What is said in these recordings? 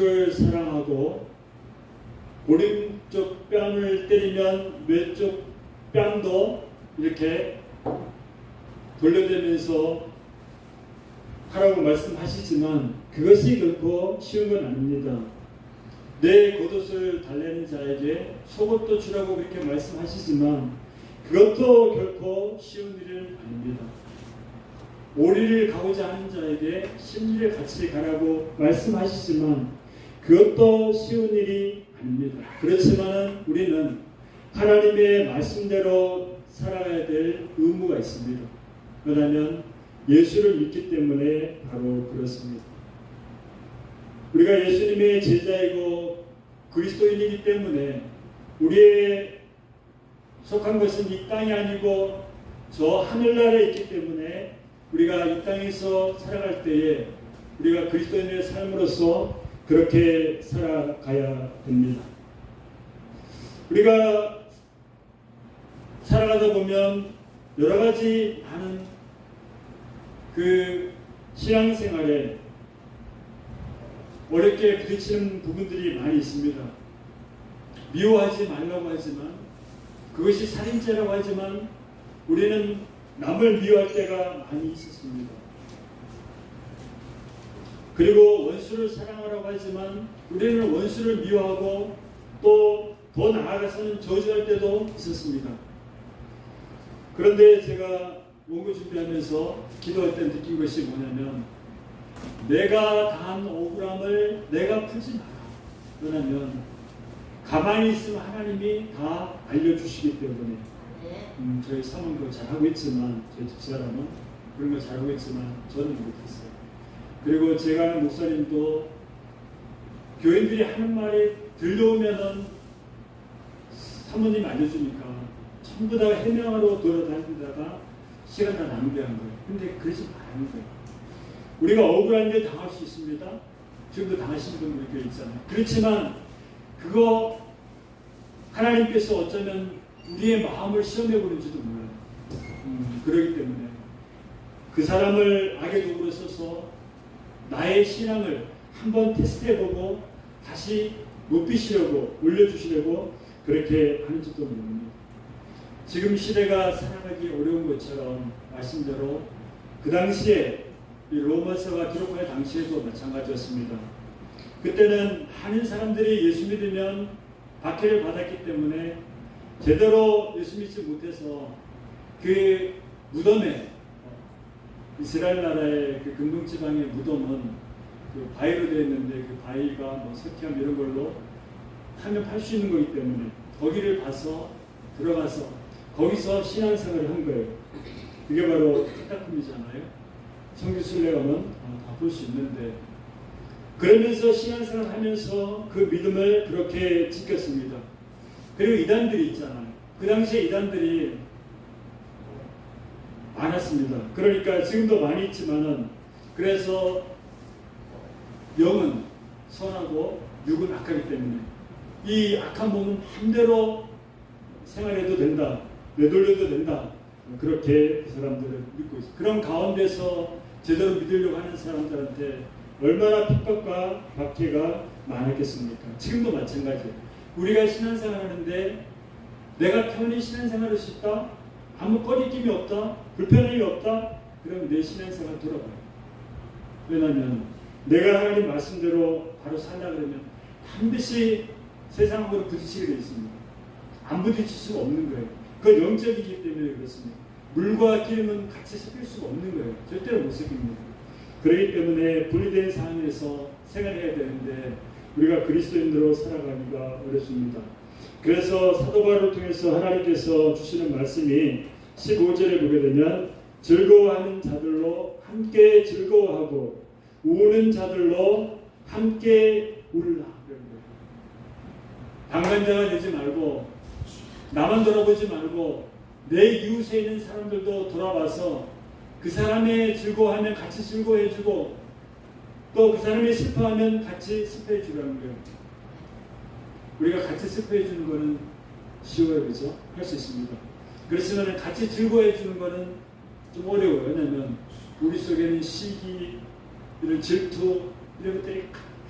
원수를 사랑하고 오른쪽 뺨을 때리면 왼쪽 뺨도 이렇게 돌려대면서 하라고 말씀하시지만 그것이 결코 쉬운 건 아닙니다. 내 겉옷을 달래는 자에게 속옷도 주라고 그렇게 말씀하시지만 그것도 결코 쉬운 일은 아닙니다. 오리를 가고자 하는 자에게 심리를 같이 가라고 말씀하시지만 그것도 쉬운 일이 아닙니다. 그렇지만 우리는 하나님의 말씀대로 살아가야 될 의무가 있습니다. 왜냐하면 예수를 믿기 때문에 바로 그렇습니다. 우리가 예수님의 제자이고 그리스도인이기 때문에 우리의 속한 것은 이 땅이 아니고 저 하늘나라에 있기 때문에 우리가 이 땅에서 살아갈 때에 우리가 그리스도인의 삶으로서 그렇게 살아가야 됩니다. 우리가 살아가다 보면 여러 가지 많은 그 신앙생활에 어렵게 부딪히는 부분들이 많이 있습니다. 미워하지 말라고 하지만 그것이 살인죄라고 하지만 우리는 남을 미워할 때가 많이 있었습니다. 그리고 원수를 사랑하라고 하지만 우리는 원수를 미워하고 또 더 나아가서는 저주할 때도 있었습니다. 그런데 제가 원고 준비하면서 기도할 때 느낀 것이 뭐냐면 내가 당한 억울함을 내가 풀지 마라. 왜냐하면 가만히 있으면 하나님이 다 알려주시기 때문에 음, 저희 사모도 잘하고 있지만 저희 집사람은 그런 거 잘하고 있지만 저는 못했어요. 그리고 제가 아는 목사님도 교인들이 하는 말이 들려오면은 사모님 알려주니까 전부 다 해명하러 돌아다니다가 시간 다 낭비한 거예요. 근데 그러지 말라는 거예요. 우리가 억울한 데 당할 수 있습니다. 지금도 당하시는 분들 꽤 있잖아요. 그렇지만 그거 하나님께서 어쩌면 우리의 마음을 시험해 보는지도 몰라요. 음, 그러기 때문에 그 사람을 악의 도구로 써서 나의 신앙을 한번 테스트해보고 다시 높이시려고 올려주시려고 그렇게 하는지도 모릅니다. 지금 시대가 살아가기 어려운 것처럼 말씀대로 그 당시에 이 로마서가 기록할 당시에도 마찬가지였습니다. 그때는 많은 사람들이 예수 믿으면 박해를 받았기 때문에 제대로 예수 믿지 못해서 그 무덤에 이스라엘 나라의 그 금동 지방의 무덤은 그 바위로 되어 있는데 그 바위가 뭐 석회암 이런 걸로 하면 팔 수 있는 거기 때문에 거기를 가서 들어가서 거기서 신앙생활을 한 거예요. 그게 바로 택다품이잖아요. 성교순례 가면 다 볼 수 있는데 그러면서 신앙생활 하면서 그 믿음을 그렇게 지켰습니다. 그리고 이단들이 있잖아요. 그 당시에 이단들이 많았습니다. 그러니까 지금도 많이 있지만은 그래서 영은 선하고 육은 악하기 때문에 이 악한 몸은 마음대로 생활해도 된다. 내돌려도 된다. 그렇게 그 사람들은 믿고 있어요. 그런 가운데서 제대로 믿으려고 하는 사람들한테 얼마나 핍박과 박해가 많았겠습니까? 지금도 마찬가지예요. 우리가 신앙생활 하는데 내가 편히 신앙생활할 수 있다? 아무 꺼리낌이 없다? 불편함이 없다? 그럼 내 신앙생활 돌아가요. 왜냐하면 내가 하나님 말씀대로 바로 살라 그러면 반드시 세상으로 부딪히게 되어 있습니다. 안 부딪힐 수가 없는 거예요. 그건 영적이기 때문에 그렇습니다. 물과 기름은 같이 섞일 수가 없는 거예요. 절대로 못 섞입니다. 그렇기 때문에 분리된 상황에서 생활해야 되는데 우리가 그리스도인으로 살아가기가 어렵습니다. 그래서 사도 바울을 통해서 하나님께서 주시는 말씀이 15절에 보게 되면 즐거워하는 자들로 함께 즐거워하고 우는 자들로 함께 울라. 방관자가 되지 말고 나만 돌아보지 말고 내 이웃에 있는 사람들도 돌아와서 그 사람의 즐거워하면 같이 즐거워해주고 또 그 사람이 슬퍼하면 같이 슬퍼해 주라는 거예요. 우리가 같이 슬퍼해 주는 거는 쉬워요, 그죠? 할 수 있습니다. 그렇지만 같이 즐거워해 주는 거는 좀 어려워요. 왜냐하면 우리 속에는 시기, 이런 질투 이런 것들이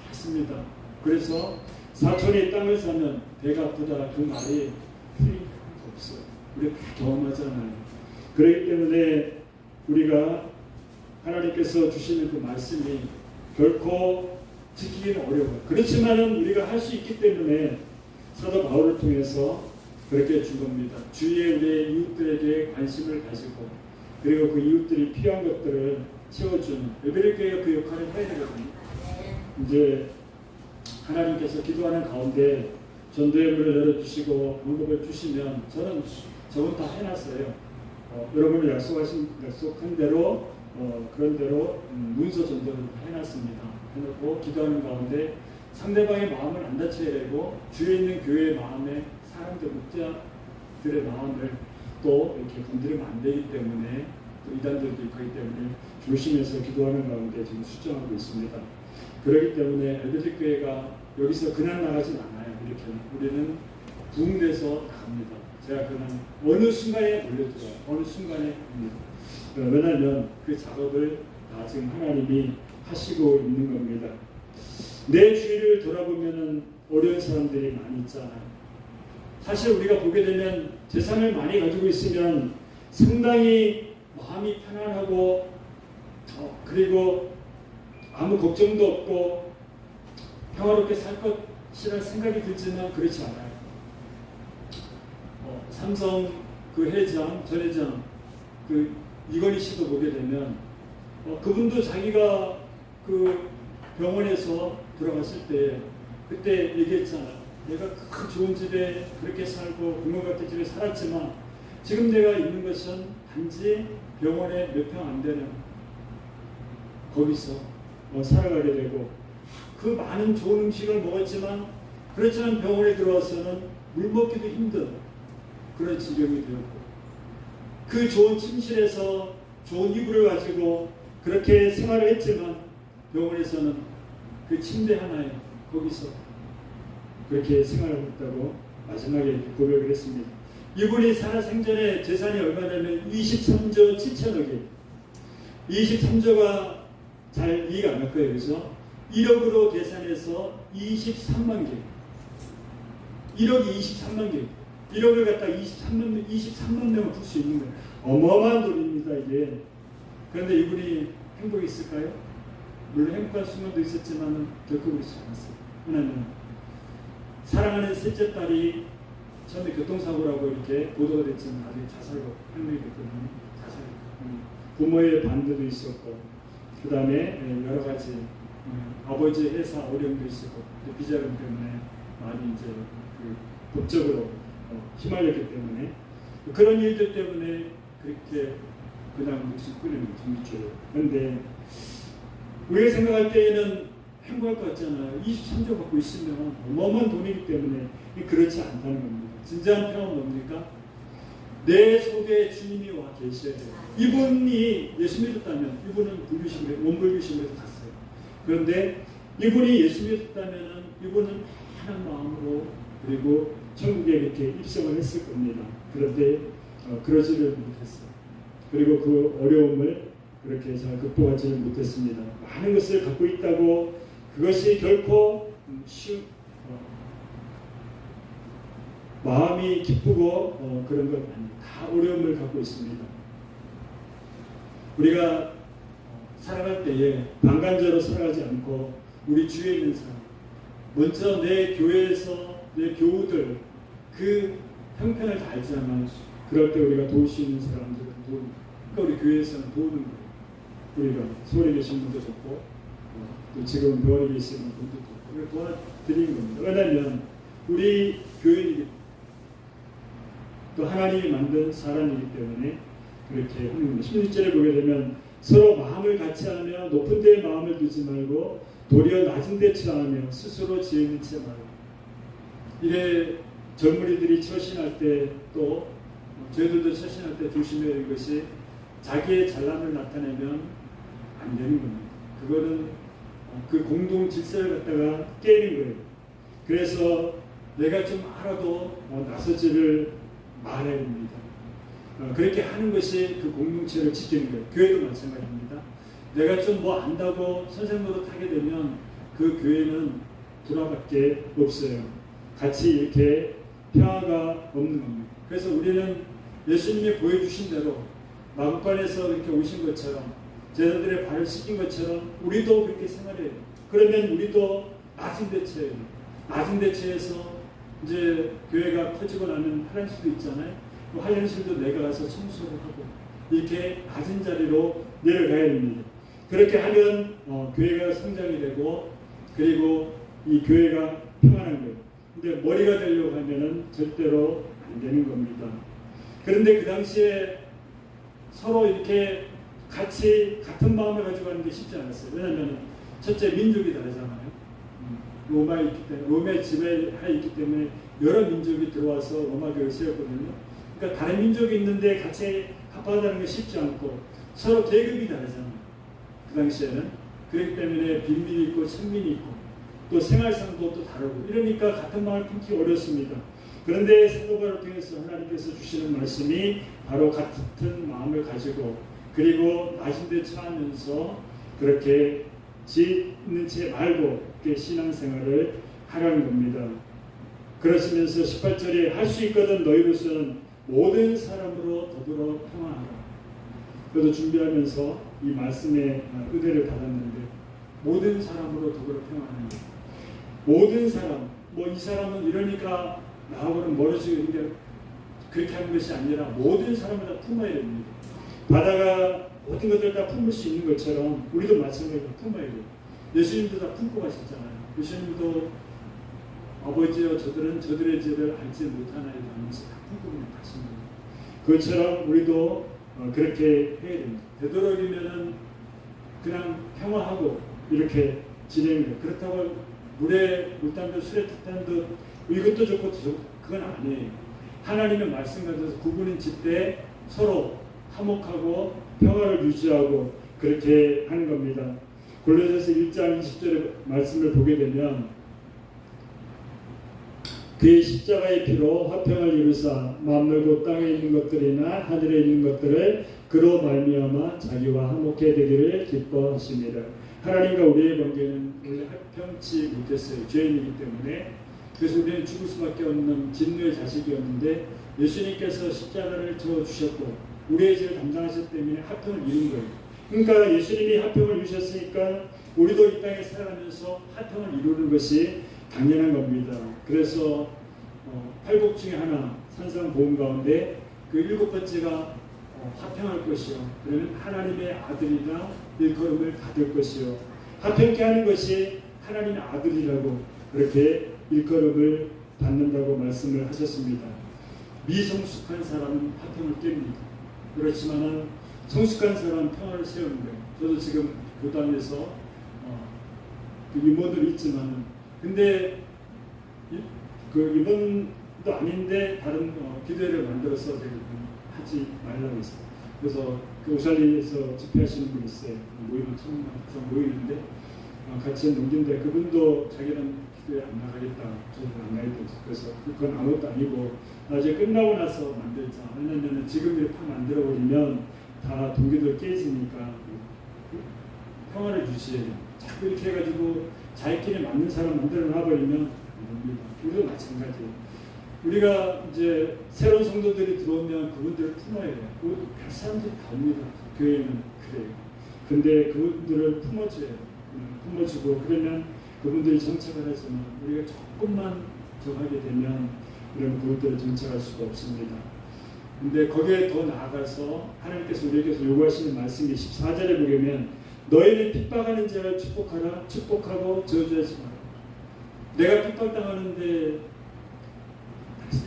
많습니다. 그래서 사촌이 땅을 사면 배가 아프다 그 말이 틀린 게 없어요. 우리가 다 경험하잖아요. 그렇기 때문에 우리가 하나님께서 주시는 그 말씀이 결코 지키기는 어려워요. 그렇지만은 우리가 할 수 있기 때문에 사도 바울을 통해서 그렇게 준 겁니다. 주위에 우리의 이웃들에게 관심을 가지고 그리고 그 이웃들이 필요한 것들을 채워주는 에베레 교회가 그 역할을 해야 되거든요. 이제 하나님께서 기도하는 가운데 전도의 문을 열어주시고 방법을 주시면 저는 저건 다 해놨어요. 어, 여러분이 약속하신 약속한 대로 어, 그런 대로 음, 문서 전도를 해놨습니다. 해놓고 기도하는 가운데 상대방의 마음을 안 다쳐야 되고 주위에 있는 교회의 마음에 사람들 목자들의 마음을 또 이렇게 건드리면 안 되기 때문에 또 이단들도 있기 때문에 조심해서 기도하는 가운데 지금 수정하고 있습니다. 그렇기 때문에 엘베드 교회가 여기서 그냥 나가진 않아요. 이렇게 우리는 부흥돼서 나갑니다. 제가 그냥 어느 순간에 올려들어요. 어느 순간에 옵니다. 어, 왜냐하면 그 작업을 다 지금 하나님이 하시고 있는 겁니다. 내 주위를 돌아보면은 어려운 사람들이 많이 있잖아요. 사실 우리가 보게 되면 재산을 많이 가지고 있으면 상당히 마음이 편안하고 어, 그리고 아무 걱정도 없고 평화롭게 살 것이라는 생각이 들지만 그렇지 않아요. 어, 삼성 그 회장, 전 회장 그 이건희 씨도 보게 되면 어, 그분도 자기가 그 병원에서 들어갔을 때 그때 얘기했잖아요. 내가 그 좋은 집에 그렇게 살고 공원 같은 집에 살았지만 지금 내가 있는 것은 단지 병원에 몇 평 안 되는 거기서 어, 살아가게 되고 그 많은 좋은 음식을 먹었지만 그렇지만 병원에 들어와서는 물 먹기도 힘든 그런 지경이 되었고 그 좋은 침실에서 좋은 이불을 가지고 그렇게 생활을 했지만 병원에서는 그 침대 하나에 거기서 그렇게 생활하고 있다고 마지막에 고백을 했습니다. 이분이 살아 생전에 재산이 얼마냐면 23조 7천억이 23조가 잘 이해가 안 갈 거예요. 그래서 1억으로 계산해서 23만 개. 1억이 23만 개. 1억을 갖다 23만, 23만 명을 풀 수 있는 거예요. 어마어마한 돈입니다, 이게. 그런데 이분이 행복이 있을까요? 물론 행복한 순간도 있었지만 결코 그렇지 않았어요. 하나는 사랑하는 셋째 딸이 처음에 교통사고라고 이렇게 보도가 됐지만 나중에 자살로 판명이 됐거든요. 자살. 음, 부모의 반대도 있었고, 그 다음에 여러 가지 음, 아버지의 회사 어려움도 있었고, 또 비자금 때문에 많이 이제 그 법적으로 어, 휘말렸기 때문에 그런 일들 때문에 그렇게 그냥 목숨 끊는 정치적으로. 그런데 우리가 생각할 때에는 행복할 것 같잖아요. 23조 갖고 있으면 어마어마한 돈이기 때문에 그렇지 않다는 겁니다. 진정한 평은 뭡니까? 내 속에 주님이 와 계셔야 돼요. 이분이 예수 믿었다면 이분은 불교심에 원불교심에서 갔어요. 그런데 이분이 예수 믿었다면 이분은 편한 마음으로 그리고 천국에 이렇게 입성을 했을 겁니다. 그런데 어, 그러지를 못했어요. 그리고 그 어려움을 그렇게 잘 극복하지는 못했습니다. 많은 것을 갖고 있다고 그것이 결코 쉬, 어, 마음이 기쁘고 어, 그런 것 아닙니다. 다 어려움을 갖고 있습니다. 우리가 어, 살아갈 때에 방관자로 살아가지 않고 우리 주위에 있는 사람, 먼저 내 교회에서 내 교우들 그 형편을 다 알지만 그럴 때 우리가 도울 수 있는 사람들은 도웁니다. 그러니까 우리 교회에서는 도우는 거예요. 우리가 서울에 계신 분도 좋고 어, 또 지금 병원에 계시는 분도 좋고 우리가 도와드리는 겁니다. 왜냐하면 우리 교회이기 또 하나님이 만든 사람이기 때문에 그렇게 하는 겁니다. 16절에 보게 되면 서로 마음을 같이 하며 높은 데에 마음을 두지 말고 도리어 낮은 데 처하며 스스로 채 말고 이래 젊은이들이 처신할 때 또 저희들도 처신할 때 조심해야 할 것이 자기의 잘남을 나타내면 안 되는 겁니다. 그거는 그 공동 질서를 갖다가 깨는 거예요. 그래서 내가 좀 알아도 어, 나서지를 말해야 됩니다. 어, 그렇게 하는 것이 그 공동체를 지키는 거예요. 교회도 마찬가지입니다. 내가 좀 뭐 안다고 선생님으로 타게 되면 그 교회는 불화밖에 없어요. 같이 이렇게 평화가 없는 겁니다. 그래서 우리는 예수님이 보여주신 대로 마음관에서 이렇게 오신 것처럼 제자들의 발을 씻긴 것처럼 우리도 그렇게 생활해요. 그러면 우리도 낮은 대체예요. 낮은 대체에서 이제 교회가 커지고 나면 화장실도 있잖아요. 그 화장실도 내가 가서 청소를 하고 이렇게 낮은 자리로 내려가야 됩니다. 그렇게 하면 어, 교회가 성장이 되고 그리고 이 교회가 평안한 거예요. 근데 머리가 되려고 하면은 절대로 안 되는 겁니다. 그런데 그 당시에 서로 이렇게 같이 같은 마음을 가지고 하는 게 쉽지 않았어요. 왜냐하면 첫째 민족이 다르잖아요. 음, 로마에 있기 때문에 로마의 지배하에 있기 때문에 여러 민족이 들어와서 로마 교회를 세웠거든요. 그러니까 다른 민족이 있는데 같이 합하다는 게 쉽지 않고 서로 계급이 다르잖아요. 그 당시에는 그렇기 때문에 빈민이 있고 천민이 있고 또 생활상도 또 다르고 이러니까 같은 마음을 품기 어렵습니다. 그런데 사도바를 통해서 하나님께서 주시는 말씀이 바로 같은 마음을 가지고 그리고 낮은 데 처하면서 그렇게 짓는 채 말고 신앙생활을 하라는 겁니다. 그러시면서 18절에 할 수 있거든 너희로서는 모든 사람으로 더불어 평안하라. 그래도 준비하면서 이 말씀의 의대를 받았는데 모든 사람으로 더불어 평안하는 것. 모든 사람, 뭐 이 사람은 이러니까 나하고는 멀어지고 게 그렇게 하는 것이 아니라 모든 사람을 다 품어야 됩니다. 바다가 모든 것들 다 품을 수 있는 것처럼 우리도 마찬가지로 품어야 돼요. 예수님도 다 품고 가셨잖아요. 예수님도 아버지여 저들은 저들의 죄를 알지 못하나이다 하면서 다 품고 가십니다. 그것처럼 우리도 어, 그렇게 해야 됩니다. 되도록이면은 그냥 평화하고 이렇게 진행해요. 그렇다고 물에 물단도 술에 탁단도 이것도 좋고 저- 그건 아니에요. 하나님의 말씀 가져서 구분인 집때 서로 화목하고 평화를 유지하고 그렇게 하는 겁니다. 골로새서 1장 20절의 말씀을 보게 되면 그의 십자가의 피로 화평을 이루사 만물고 땅에 있는 것들이나 하늘에 있는 것들을 그로 말미암아 자기와 화목해 되기를 기뻐하십니다. 하나님과 우리의 관계는 원래 화평치 못했어요. 죄인이기 때문에 그래서 우리는 죽을 수밖에 없는 진노의 자식이었는데 예수님께서 십자가를 져 주셨고 우리의 죄를 담당하셨기 때문에 화평을 이룬 거예요. 그러니까 예수님이 화평을 이루셨으니까 우리도 이 땅에 살아가면서 화평을 이루는 것이 당연한 겁니다. 그래서 어, 팔복 중에 하나 산상보험 가운데 그 일곱 번째가 어, 화평할 것이요. 그러면 하나님의 아들이나 일컬음을 받을 것이요. 화평케 하는 것이 하나님의 아들이라고 그렇게 일컬음을 받는다고 말씀을 하셨습니다. 미성숙한 사람은 화평을 깹니다. 그렇지만은 성숙한 사람은 평화를 세우는 거예요. 저도 지금 교단에서 어, 그 임원들이 있지만 근데 이, 그 이번도 아닌데 다른 어, 기도회를 만들어서 하지 말라고 했어요. 그래서 그 오살리에서 집회하시는 분 있어요. 모이면 처음 모이는데 어, 같이 넘긴데 그분도 자기는 기도회 안 나가겠다. 저는 안 가겠다. 그래서 그건 아무것도 아니고 나중에 끝나고 나서 만들자. 왜냐면 지금 이렇게 만들어 버리면 다 동기들 깨지니까 평화를 유지해야. 자꾸 이렇게 해가지고 자기끼리 맞는 사람 만들어 놔버리면 안 됩니다. 우리도 마찬가지예요. 우리가 이제 새로운 성도들이 들어오면 그분들을 품어야 돼요. 그 사람들이 다 옵니다. 교회는 그래요. 근데 그분들을 품어줘야 돼요. 음, 품어주고 그러면 그분들이 정착을 하지만 우리가 조금만 더 하게 되면 그런 그분들을 정착할 수가 없습니다. 근데 거기에 더 나아가서 하나님께서 우리에게서 요구하시는 말씀이 14절에 보면 너희는 핍박하는 자를 축복하라 축복하고 저주하지 마라. 내가 핍박당하는데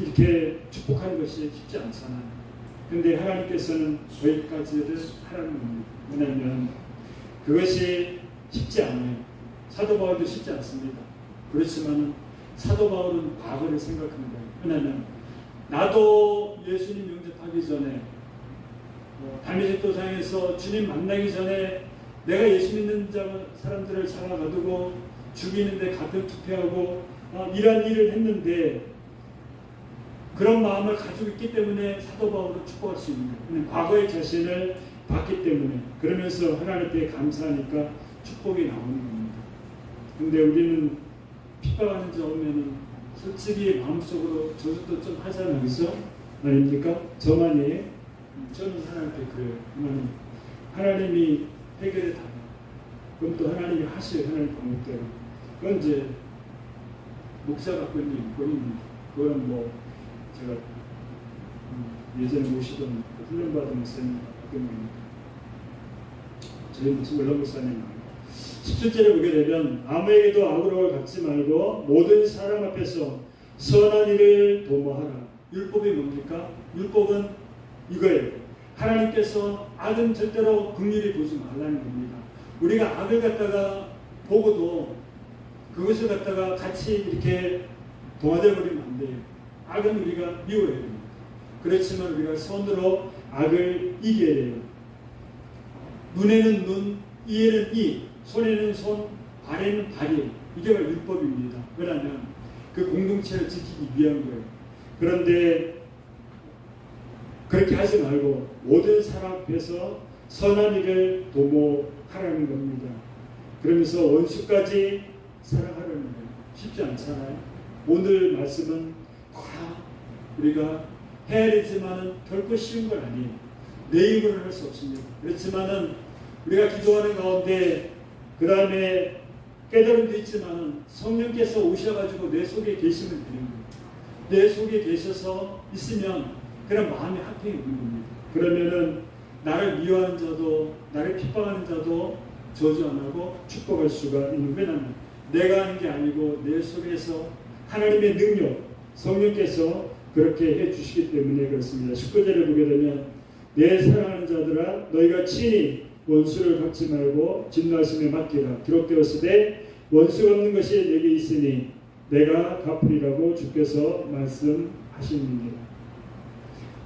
이렇게 축복하는 것이 쉽지 않잖아요. 근데 하나님께서는 저희까지를 하라는 겁니다. 왜냐하면 그것이 쉽지 않아요. 사도 바울도 쉽지 않습니다. 그렇지만 사도 바울은 과거를 생각합니다. 왜냐하면 나도 예수님 영접하기 전에 어, 다미색 도상에서 주님 만나기 전에 내가 예수 믿는 자, 사람들을 잡아가두고 죽이는데 가평 투표하고 어, 이런 일을 했는데 그런 마음을 가지고 있기 때문에 사도 바울을 축복할 수 있는 거예요. 과거의 자신을 봤기 때문에 그러면서 하나님께 감사하니까 축복이 나오는 겁니다. 근데 우리는 핍박하는 자 오면은 솔직히 마음속으로 저주도 좀 하잖아요. 그죠? 아닙니까? 저만이 저는 하나님께 그래요. 하나님, 하나님이 해결해 달라. 그럼 또 하나님이 하셔요. 하나님 방법대로. 그건 이제 목사 갖고 있는 인권입니다. 그거는 뭐 제가 음, 예전에 모시던 그 훈련받은 목사님 같은 겁니다. 저희 무슨 원로 목사님 17절에 보게 되면 아무에게도 악으로 갚지 말고 모든 사람 앞에서 선한 일을 도모하라. 율법이 뭡니까? 율법은 이거예요. 하나님께서 악은 절대로 긍휼히 보지 말라는 겁니다. 우리가 악을 갖다가 보고도 그것을 갖다가 같이 이렇게 동화돼 버리면 안 돼요. 악은 우리가 미워야 됩니다. 그렇지만 우리가 손으로 악을 이겨야 돼요. 눈에는 눈, 이에는 이, 손에는 손, 발에는 발이 이게 율법입니다. 왜냐하면 그 공동체를 지키기 위한 거예요. 그런데 그렇게 하지 말고 모든 사람 앞에서 선한 일을 도모하라는 겁니다. 그러면서 원수까지 사랑하라는 거예요. 쉽지 않잖아요. 오늘 말씀은 다 우리가 해야 되지만은 결코 쉬운 건 아니에요. 내 힘으로는 할수 없습니다. 그렇지만은 우리가 기도하는 가운데 그 다음에 깨달음도 있지만은 성령께서 오셔가지고 내 속에 계시면 되는 거예요. 내 속에 계셔서 있으면 그런 마음의 합평이 오는 겁니다. 그러면은 나를 미워하는 자도 나를 핍박하는 자도 저주 안 하고 축복할 수가 있는 왜냐하면 내가 하는 게 아니고 내 속에서 하나님의 능력 성령께서 그렇게 해 주시기 때문에 그렇습니다. 19절에 보게 되면 내 사랑하는 자들아 너희가 친히 원수를 갚지 말고 진노하심에 맡기라 기록되었으되 원수 갚는 것이 내게 있으니 내가 갚으리라고 주께서 말씀하십니다.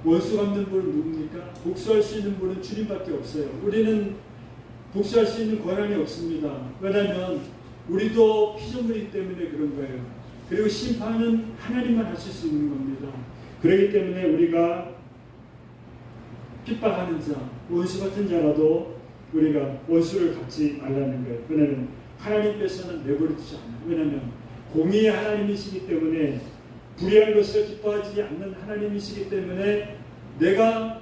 원수 갚는 분은 누굽니까? 복수할 수 있는 분은 주님밖에 없어요. 우리는 복수할 수 있는 권한이 없습니다. 왜냐하면 우리도 피조물이기 때문에 그런 거예요. 그리고 심판은 하나님만 하실 수 있는 겁니다. 그렇기 때문에 우리가 핍박하는 자, 원수 같은 자라도 우리가 원수를 갚지 말라는 거예요. 왜냐하면 하나님께서는 내버려두지 않아요. 왜냐하면 공의의 하나님이시기 때문에 불의한 것을 기뻐하지 않는 하나님이시기 때문에 내가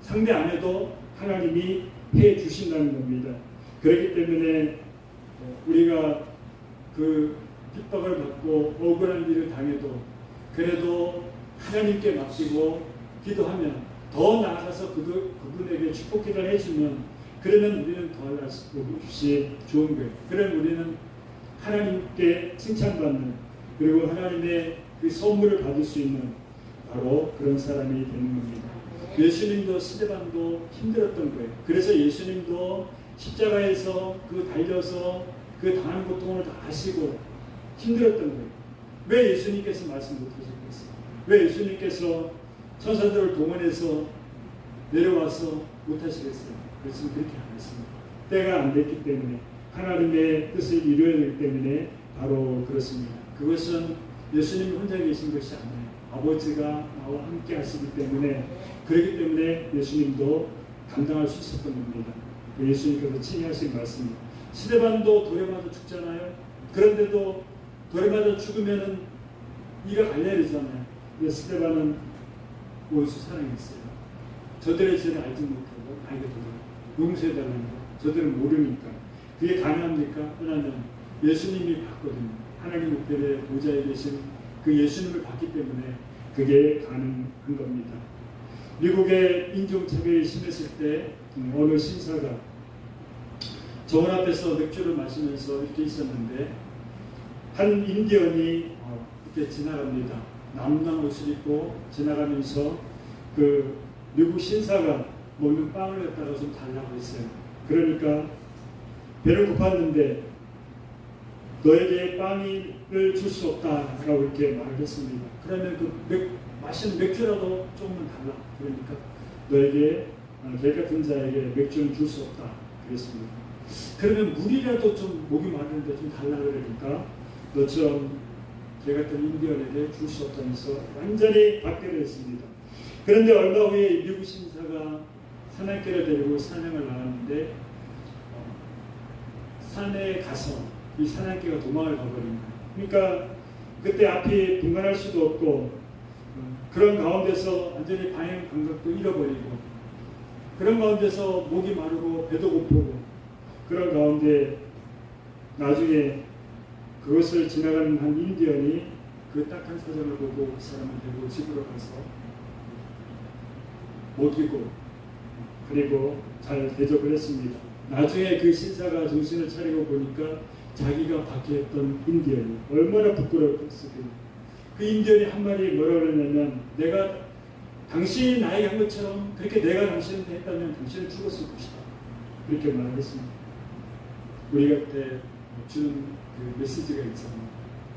상대 안 해도 하나님이 해 주신다는 겁니다. 그렇기 때문에 우리가 그 핍박을 받고 억울한 일을 당해도 그래도 하나님께 맡기고 기도하면 더 나아가서 그분에게 축복 기도를 해주면 그러면 우리는 더할 수 없이 좋은 거예요. 그럼 우리는 하나님께 칭찬받는 그리고 하나님의 그 선물을 받을 수 있는 바로 그런 사람이 되는 겁니다. 예수님도 시대반도 힘들었던 거예요. 그래서 예수님도 십자가에서 그 달려서 그 당한 고통을 다 아시고 힘들었던 거예요. 왜 예수님께서 말씀 못하셨겠어요? 왜 예수님께서 천사들을 동원해서 내려와서 못하시겠어요? 그래서 그렇게 안 했습니다. 때가 안 됐기 때문에 하나님의 뜻을 이루어야 되기 때문에 바로 그렇습니다. 그것은 예수님이 혼자 계신 것이 아니에요. 아버지가 나와 함께 하시기 때문에 그렇기 때문에 예수님도 감당할 수 있었던 겁니다. 예수님께서 친히 하신 말씀입니다. 시대반도 돌에 맞아 죽잖아요. 그런데도 돌에 맞아 죽으면은 이가. 근데 스테반은 원수 사랑했어요. 저들의 죄를 알지 못하고 알게 용 거. 저들은 모르니까. 그게 가능합니까? 왜냐하면 예수님이 봤거든요. 하나님 우편의 보좌에 계신 그 예수님을 봤기 때문에 그게 가능한 겁니다. 미국의 인종차별이 심했을 때 음, 어느 신사가 저원 앞에서 맥주를 마시면서 이렇게 있었는데 한 인디언이 어, 이렇게 지나갑니다. 남남 옷을 입고 지나가면서 그 미국 신사가 먹는 빵을 갖다가 좀 달라고 했어요. 그러니까 배를 고팠는데 너에게 빵을 줄 수 없다라고 이렇게 말을 했습니다. 그러면 그 맥, 마시는 맥주라도 조금만 달라. 그러니까 너에게 어, 개 같은 자에게 맥주는 줄 수 없다. 그랬습니다. 그러면 물이라도 좀 목이 마르는데 좀 달라 그러니까 너처럼 개 같은 인디언에게 줄 수 없다면서 완전히 박대를 했습니다. 그런데 얼마 후에 미국 신사가 사냥개를 데리고 사냥을 나갔는데 어, 산에 가서 이 사냥개가 도망을 가버린 거예요. 그러니까 그때 앞이 분간할 수도 없고 어, 그런 가운데서 완전히 방향 감각도 잃어버리고 그런 가운데서 목이 마르고 배도 고프고 그런 가운데 나중에 그것을 지나가는 한 인디언이 그 딱한 사정을 보고 그 사람을 데리고 집으로 가서 먹이고 그리고 잘 대접을 했습니다. 나중에 그 신사가 정신을 차리고 보니까 자기가 박해했던 인디언이 얼마나 부끄러웠을까요. 그 인디언이 한 말이 뭐라 그랬냐면 내가 당신이 나에게 한 것처럼 그렇게 내가 당신한테 했다면 당신은 죽었을 것이다. 그렇게 말했습니다. 우리가 그때 주는 그 메시지가 있잖아요.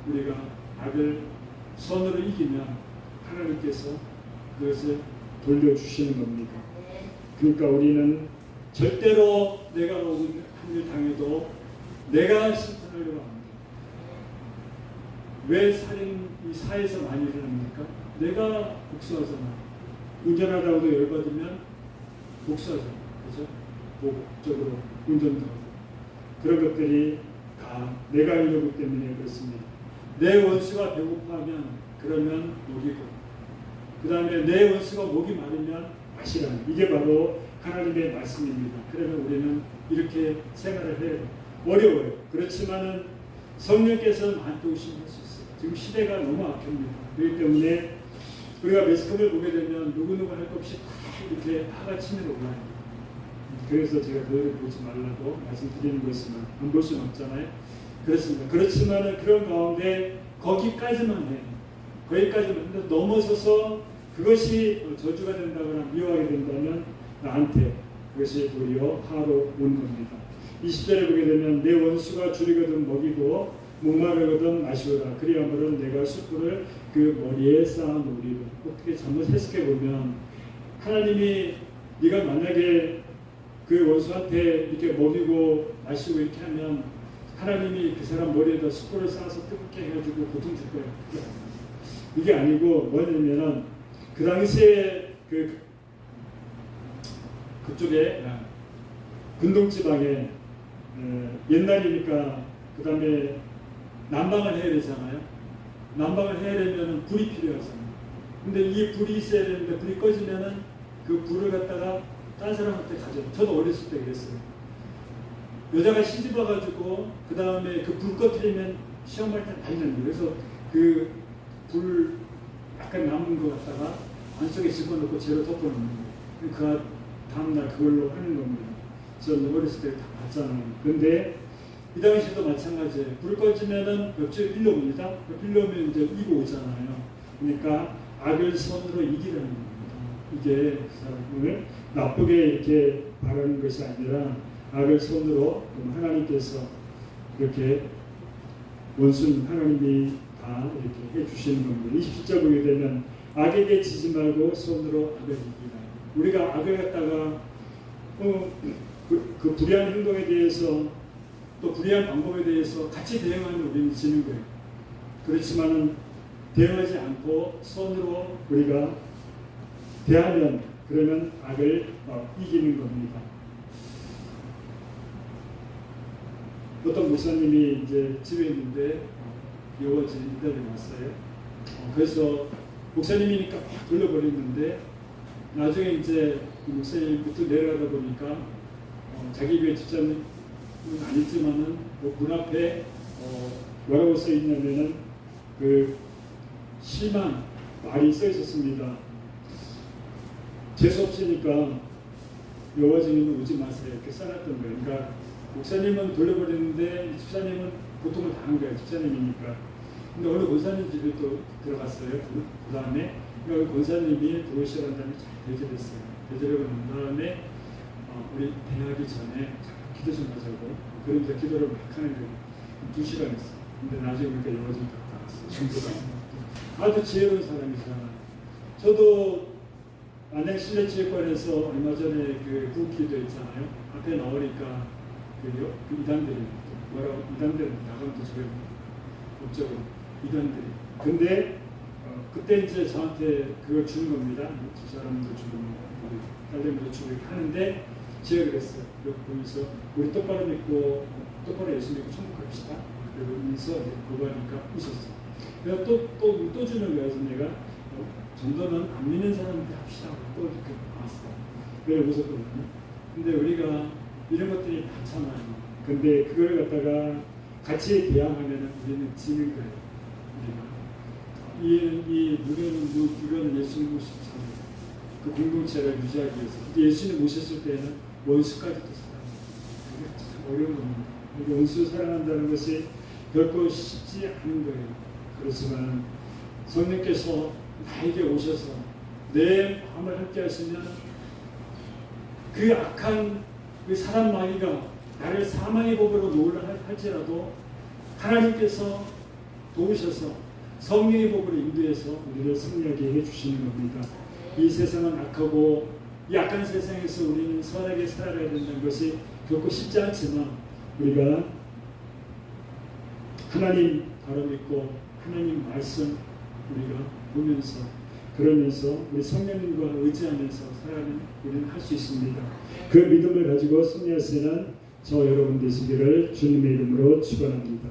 우리가 악을 선으로 이기면 하나님께서 그것을 돌려주시는 겁니다. 그러니까 우리는 절대로 내가 오는 한일 당해도 내가 심판하려고 합니다. 왜 살인 이 사회에서 많이 일어납니까? 내가 복수하잖아. 운전하다가도 열받으면 복수하잖아. 그죠? 목적으로 운전도 하고. 그런 것들이 다 내가 하려고 때문에 그렇습니다. 내 원수가 배고파하면 그러면 목이고 그 다음에 내 원수가 목이 마르면 마시라는 이게 바로 하나님의 말씀입니다. 그러면 우리는 이렇게 생활을 해요. 어려워요. 그렇지만은 성령께서는 만도우시면 할수 있어요. 지금 시대가 너무 악합니다. 그렇기 때문에 우리가 매스컴을 보게 되면 누구누구 할 것 없이 다 이렇게 화가 치밀어 올라요. 그래서 제가 너희를 보지 말라고 말씀드리는 것이지만 안 볼 수는 없잖아요. 그렇습니다. 그렇지만은 그런 가운데 거기까지만 해. 거기까지만. 넘어서서 그것이 저주가 된다거나 미워하게 된다면 나한테 그것이 도리어 하로 온 겁니다. 20절에 보게 되면 내 원수가 줄이거든 먹이고 목마르거든 마시오라 그리하므로 내가 숯불을 그 머리에 쌓아 놓으리라 어떻게 잘못 해석해 보면 하나님이 네가 만약에 그 원수한테 이렇게 먹이고 마시고 이렇게 하면 하나님이 그 사람 머리에다 숯불을 쌓아서 뜨겁게 해가지고 고통 줄 거예요. 이게 아니고 뭐냐면은 그 당시에 그 그쪽에 근동 지방에 옛날이니까 그 다음에 난방을 해야 되잖아요. 난방을 해야 되면 불이 필요하잖아요. 근데 이 불이 있어야 되는데 불이 꺼지면은 그 불을 갖다가 딴 사람한테 가져. 저도 어렸을 때 그랬어요. 여자가 시집 와가지고 그 다음에 그 불 꺼트리면 시험할 때 많이 난다. 그래서 그 불 약간 남은 거 갖다가 안속에 집어넣고 재로 덮어놓는 거예요. 그 다음날 그걸로 하는 겁니다. 저는 어렸을 때 다 봤잖아요. 근데 이 당시도 마찬가지예요. 불 꺼지면은 옆집에 빌려 옵니다. 빌려 오면 이제 이고 오잖아요. 그러니까 악을 선으로 이기라는 겁니다. 이게 사람을 나쁘게 이렇게 바라는 것이 아니라 악을 손으로 하나님께서 이렇게 원수는 하나님이 다 이렇게 해주시는 겁니다. 27절 보게 되면 악에게 지지 말고 손으로 악을 이기라. 우리가 악을 갖다가 어, 그, 그 불의한 행동에 대해서 또 불의한 방법에 대해서 같이 대응하면 우리는 지는 거예요. 그렇지만은 대응하지 않고 손으로 우리가 대하면 그러면 악을 어, 이기는 겁니다. 어떤 목사님이 이제 집에 있는데 어, 여워지 이달에 왔어요. 어, 그래서 목사님이니까 막 돌려버렸는데 나중에 이제 목사님부터 내려가다 보니까 어, 자기 교회 집사님은 아니지만은 뭐문 앞에 어, 뭐라고 써 있냐면은 그 심한 말이 써 있었습니다. 재수 없으니까 여호와주님은 오지 마세요 이렇게 써놨던 거예요. 그러니까 목사님은 돌려버리는데 집사님은 고통을 당한 거예요. 집사님이니까. 근데 어느 권사님 집에 또 들어갔어요. 그, 그 다음에 그 권사님이 들어오시라는 다음에 잘 대접했어요. 대접하고 난 다음에 어, 우리 대하기 전에 기도 좀 하자고. 그러면서 기도를 막 하는 거예요. 두 시간 했어요. 근데 나중에 보니까 영어좀 나왔어요. 정도가. 아주 지혜로운 사람이잖아. 저도 안양 실내체육관에서 얼마 전에 그 국기도 있잖아요. 앞에 나오니까 그요 그 이단들이 뭐라고 이단들은 나가면 또 저게 법적으로 이단들이. 근데 어, 그때 이제 저한테 그걸 주는 겁니다. 집사람도 주고 우리 딸내미도 주고 이렇게 하는데 제가 그랬어요. 여기 보면서 우리 똑바로 믿고 똑바로 예수 믿고 천국 갑시다. 그리고 인서 그거 하니까 웃었어. 내가 또또 또 주는. 그래서 내가 어, 정도는 안 믿는 사람한테 합시다. 또 이렇게 왔어. 그래 웃었거든요. 근데 우리가 이런 것들이 많잖아요. 근데 그걸 갖다가 같이 대항하면 우리는 지는 거예요. 이, 이 무료는 누, 이거는 예수님 모십잖아요. 그 공동체를 유지하기 위해서. 근데 예수님 모셨을 때는 원수까지도 사랑해요. 이게 참 어려운 겁니다. 원수 사랑한다는 것이 결코 쉽지 않은 거예요. 그렇지만 성령께서 나에게 오셔서 내 마음을 함께 하시면 그 악한 그 사람 마귀가 나를 사망의 법으로 할- 할지라도 하나님께서 도우셔서 성령의 법으로 인도해서 우리를 승리하게 해주시는 겁니다. 이 세상은 악하고 이 악한 세상에서 우리는 선하게 살아가야 된다는 것이 결코 쉽지 않지만 우리가 하나님 바로 믿고 하나님 말씀 우리가 보면서 그러면서 우리 성령님과 의지하면서 살아가는 우리는 할 수 있습니다. 그 믿음을 가지고 승리하시는 저 여러분 되시기를 주님의 이름으로 축원합니다.